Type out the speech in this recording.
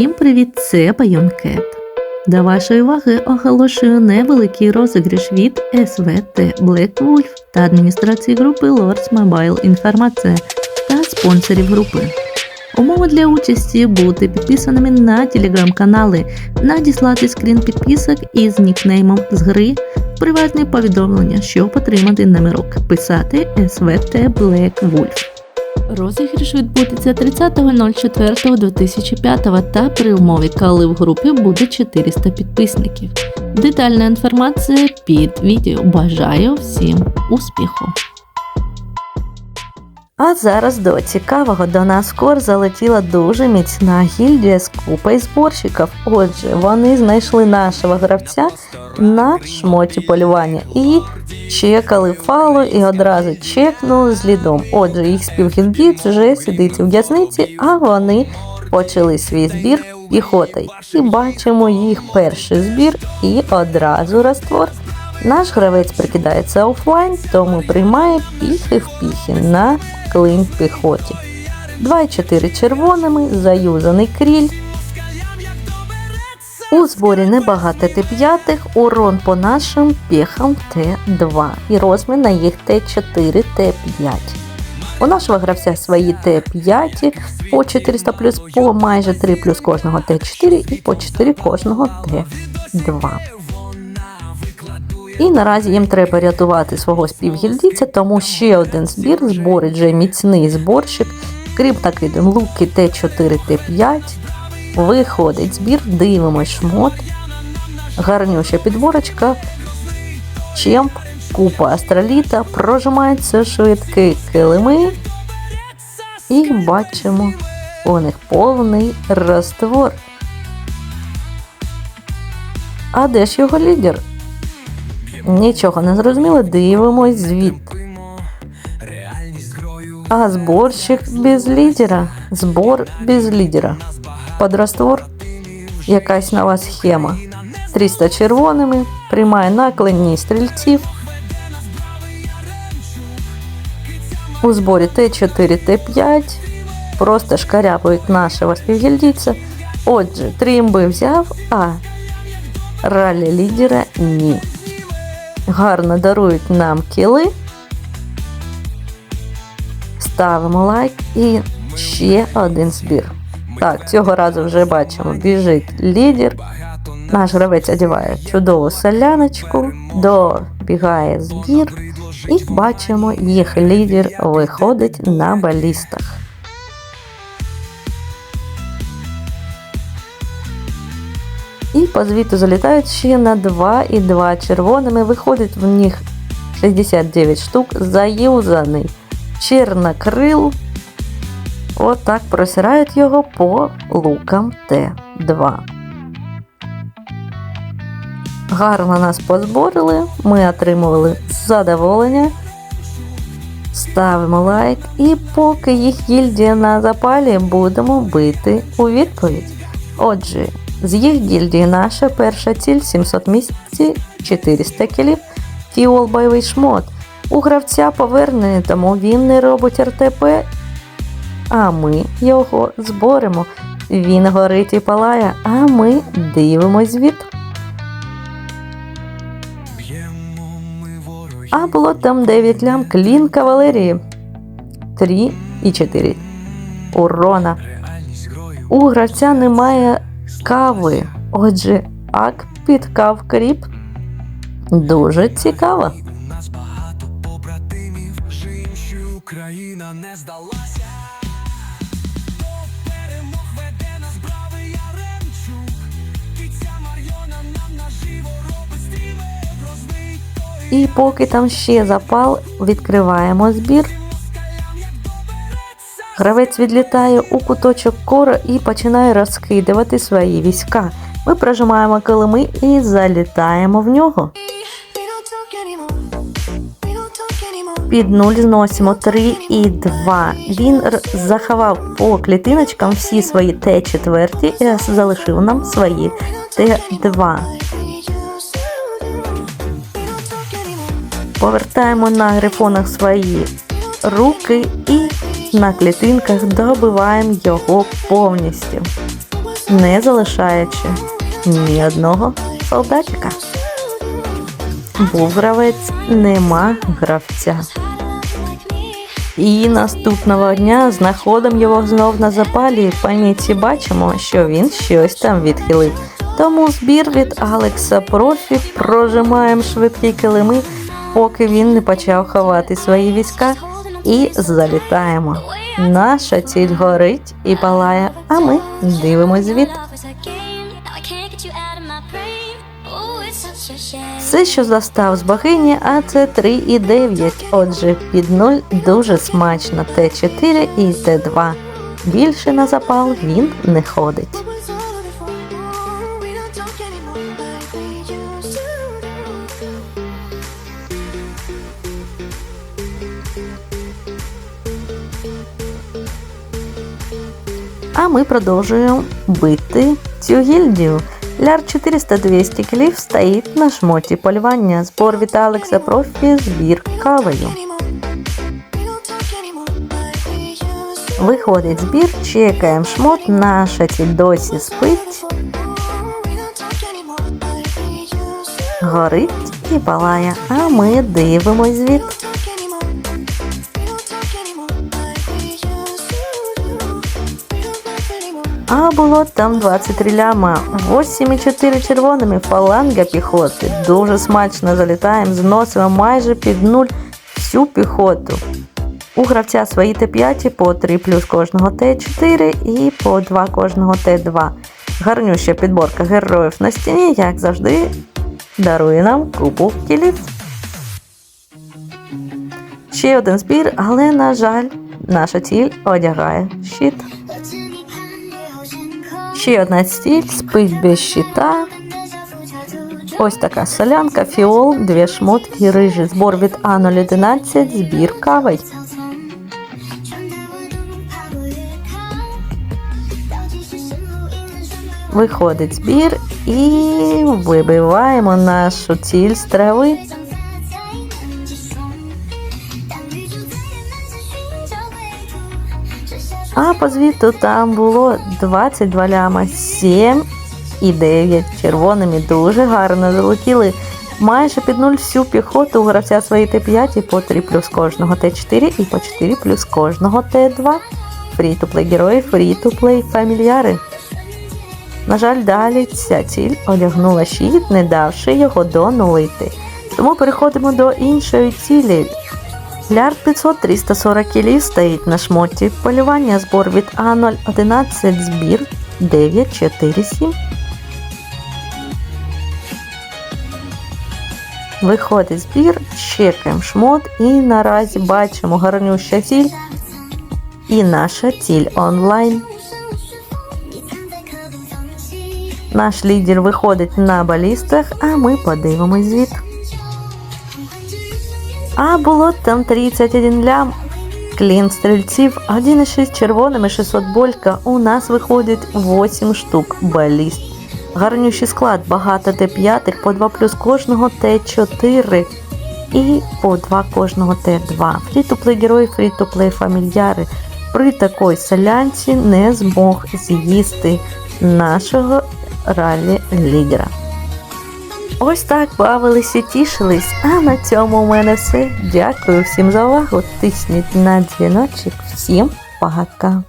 Всім привіт! Це Байонкет. До вашої уваги оголошую невеликий розіграш від СВТ Black Wolf та адміністрації групи Lords Mobile Інформація та спонсорів групи. Умови для участі бути підписаними на телеграм-канали, надіслати скрін підписок із нікнеймом з гри, приватні повідомлення, щоб отримати номерок, писати СВТ Black Wolf. Розіграш відбудеться 30.04.2005 та при умові, коли в групі буде 400 підписників. Детальна інформація під відео. Бажаю всім успіху! А зараз до цікавого до нас скор залетіла дуже міцна гільдія з купою зборщиків. Отже, вони знайшли нашого гравця на шмоті полювання і чекали фало і одразу чекнули з лідом. Отже, їх співгільдієць вже сидить у в'язниці, а вони почали свій збір піхотою. І бачимо їх перший збір і одразу раствор. Наш гравець прикидається офлайн, тому приймає піхи в піхи на клин піхоті. 2,4 червоними, заюзаний кріль. У зборі небагато Т5, урон по нашим піхам Т2 і розмін на їх Т4, Т5. У нашого гравця свої Т5 по 400 плюс, по майже 3 плюс кожного Т4 і по 4 кожного Т2. І наразі їм треба рятувати свого співгільдійця, тому ще один збір зборить вже міцний зборщик. Крім накидом луки Т4, Т5. Виходить збір, дивимось шмот. Гарнюща підборочка. Чемп, купа астроліта, прожимаються швидкі килими. І бачимо у них повний раствор. А де ж його лідер? Нічого не зрозуміло, дивимось звідти. А зборщик без лідера. Збор без лідера. Подраствор. Якась нова схема. 300 червоними. Приймає наклонні стрільців. У зборі Т4, Т5. Просто шкаряпають нашого співгільдійця. Отже, три імби взяв, а ралі лідера ні гарно дарують нам кіли. Ставимо лайк і ще один збір. Так, цього разу вже бачимо, біжить лідер. Наш гравець одягає чудову соляночку, добігає збір, і бачимо, їх лідер виходить на балістах. І по звіту залітають ще на 2 і 2 червоними. Виходить в них 69 штук, заюзаний чернокрил. Отак просирають його по лукам Т2. Гарно нас позборили, ми отримували задоволення. Ставимо лайк і поки їх гільдія на запалі будемо бити у відповідь. Отже, з їх гільдії наша перша ціль 700 місяці 400 кілів. Фіол бойовий шмот. У гравця повернений, тому він не робить РТП, а ми його зборемо. Він горить і палає, а ми дивимось звіт. А було там 9 лям клін кавалерії. 3 і 4 урона. У гравця немає кави. Отже, ак під кав кріп дуже цікаво. Нас багато побратимів, що Україна не здалася. І поки там ще запал, відкриваємо збір. Гравець відлітає у куточок кора і починає розкидувати свої війська. Ми прожимаємо килими і залітаємо в нього. Під нуль зносимо 3 і 2. Він заховав по клітиночкам всі свої Т4 і залишив нам свої Т2. We used to do. We don't talk anymore. Повертаємо на грифонах свої руки і на клітинках добиваємо його повністю. Не залишаючи ні одного солдатика. Був гравець, нема гравця. І наступного дня знаходимо його знов на запалі. В пам'яті бачимо, що він щось там відхилив. Тому збір від Алекса Профі прожимаємо швидкі килими, поки він не почав ховати свої війська, і залітаємо. Наша ціль горить і палає, а ми дивимось звід. Все, що застав з богині, а це 3 і 9. Отже, під 0 дуже смачно Т4 і Т2. Більше на запал він не ходить. А ми продовжуємо бити цю гільдію. Ляр 400-200 кілів стоїть на шмоті полювання. Збор від Алекса Профі збір кавою. Виходить збір, чекаємо шмот, наша ціль досі спить, горить і палає, а ми дивимось звід. А було там 23 ляма, 8,4 червоними, фаланга піхоти. Дуже смачно залітаємо, зносимо майже під нуль всю піхоту. У гравця свої Т5 по 3 плюс кожного Т4 і по 2 кожного Т2. Гарнюща підборка героїв на стіні, як завжди, дарує нам купу кілів. Ще один збір, але, на жаль, наша ціль одягає щит. Ще одна стіль, спить без щита. Ось така солянка, фіол, дві шмотки, рижий збор від А011, збір кавий. Виходить збір і вибиваємо нашу ціль з трави. А по звіту там було 22 ляма, 7 і 9 червоними дуже гарно залетіли. Майже під нуль всю піхоту у гравця свої Т5 і по 3 плюс кожного Т4 і по 4 плюс кожного Т2. Фрі-то-плей герої, фрі-то-плей фамільяри. На жаль, далі ця ціль одягнула щит, не давши його донулити. Тому переходимо до іншої цілі. Ляр 500 340 кілів стоїть на шмоті. Полювання збор від А011 збір 947. Виходить збір, чекаємо шмот і наразі бачимо гарнюща ціль і наша ціль онлайн. Наш лідер виходить на балістах, а ми подивимось звіт. А було там 31 лям. Клін стрільців 1,6 червоними 600 болька. У нас виходить 8 штук баліст. Гарнющий склад, багато Т5, по 2 плюс кожного Т4 і по 2 кожного Т2. Фрі-то-плей герої, фрі-то-плей фамільяри. При такій солянці не змог з'їсти нашого ралі лідера. Ось так бавились і тішились. А на цьому у мене все. Дякую всім за увагу. Тисніть на дзвіночок. Всім пока.